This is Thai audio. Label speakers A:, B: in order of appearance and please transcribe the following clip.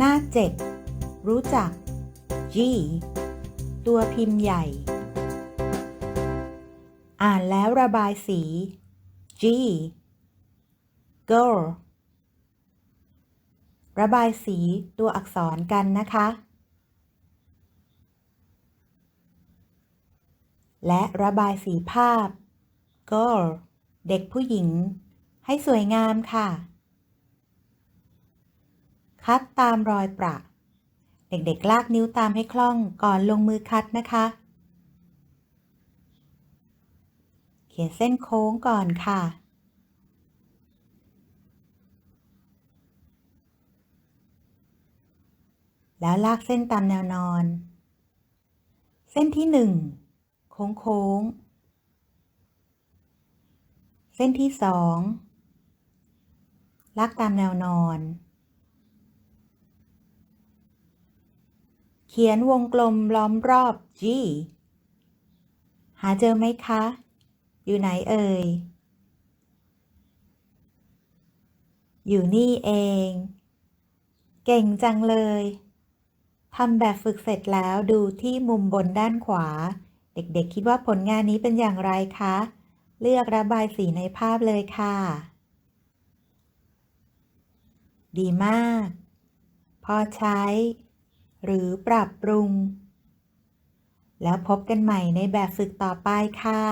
A: หน้าเจ็ดรู้จัก G ตัวพิมพ์ใหญ่ อ่านแล้วระบายสี G girl ระบายสีตัวอักษรกันนะคะ และระบายสีภาพ girl เด็กผู้หญิง ให้สวยงามค่ะ คัดตามรอยประ เด็กๆ ลากนิ้วตามให้คล่องก่อนลงมือคัดนะคะ เขียนเส้นโค้งก่อนค่ะ แล้วลากเส้นตามแนวนอน เส้นที่หนึ่งโค้งโค้งเส้นที่สองลากตามแนวนอน ขียนวงกลมล้อมรอบ G หาเจอไหมคะ อยู่ไหนเอ่ย อยู่นี่เอง เก่งจังเลย ทำแบบฝึกเสร็จแล้วดูที่มุมบนด้านขวา เด็กๆคิดว่าผลงานนี้เป็นอย่างไรคะ เลือกระบายสีในภาพเลยค่ะ ดีมาก พอใช้ หรือปรับปรุง แล้วพบกันใหม่ในแบบฝึกต่อไปค่ะ